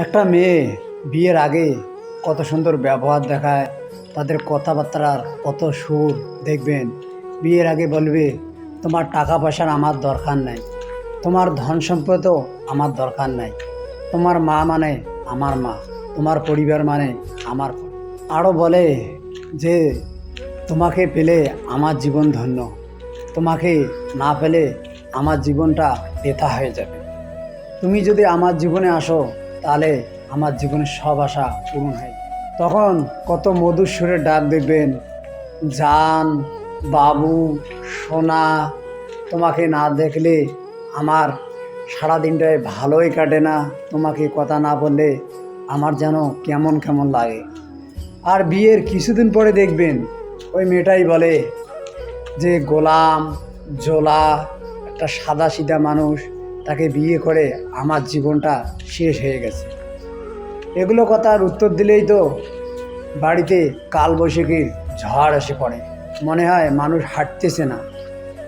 একটা মেয়ে বিয়ের আগে কত সুন্দর ব্যবহার দেখায়, তাদের কথাবার্তার কত সুর দেখবেন। বিয়ের আগে বলবে, তোমার টাকা পয়সার আমার দরকার নাই, তোমার ধন সম্পদও আমার দরকার নাই, তোমার মা মানে আমার মা, তোমার পরিবার মানে আমার আরও বলে যে, তোমাকে পেলে আমার জীবন ধন্য, তোমাকে না পেলে আমার জীবনটা বেথা হয়ে যাবে। তুমি যদি আমার জীবনে আসো তাহলে আমার জীবনের সব আশা পূরণ হয়। তখন কত মধুর সুরের ডাক দেখবেন জান, বাবু, সোনা, তোমাকে না দেখলে আমার সারাদিনটায় ভালোই কাটে না। তোমাকে কথা না বললে আমার যেন কেমন কেমন লাগে। আর বিয়ের কিছুদিন পরে দেখবেন, ওই মেয়েটাই বলে, যে গোলাম, জোলা, একটা সাদা সিধা মানুষ তাকে বিয়ে করে আমার জীবনটা শেষ হয়ে গেছে। এগুলো কথার উত্তর দিলেই তো বাড়িতে কালবৈশাখীর ঝড় এসে পড়ে। মনে হয় মানুষ হাঁটতেছে না।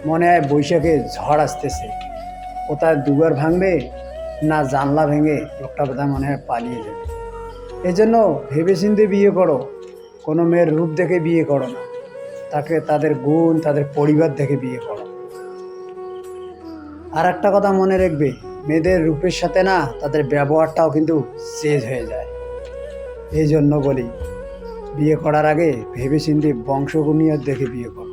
মনে হয় বৈশাখে ঝড় আসতেছে। কোথায় দুবার ভাঙবে না জানলা ভেঙে লোকটা বোধহয় মনে হয় পালিয়ে যাবে। এই জন্য ভেবেচিন্তে বিয়ে করো। কোনো মেয়ের রূপ দেখে বিয়ে করো না। তাকে তাদের গুণ, তাদের পরিবার দেখে বিয়ে করো। আর একটা কথা মনে রাখবে, মেয়েদের রূপের সাথে না তাদের ব্যবহারটাও কিন্তু চেঞ্জ হয়ে যায়। এই জন্য বলি, বিয়ে করার আগে ভেবেচিন্তে বংশগুণীয় দেখে বিয়ে করো।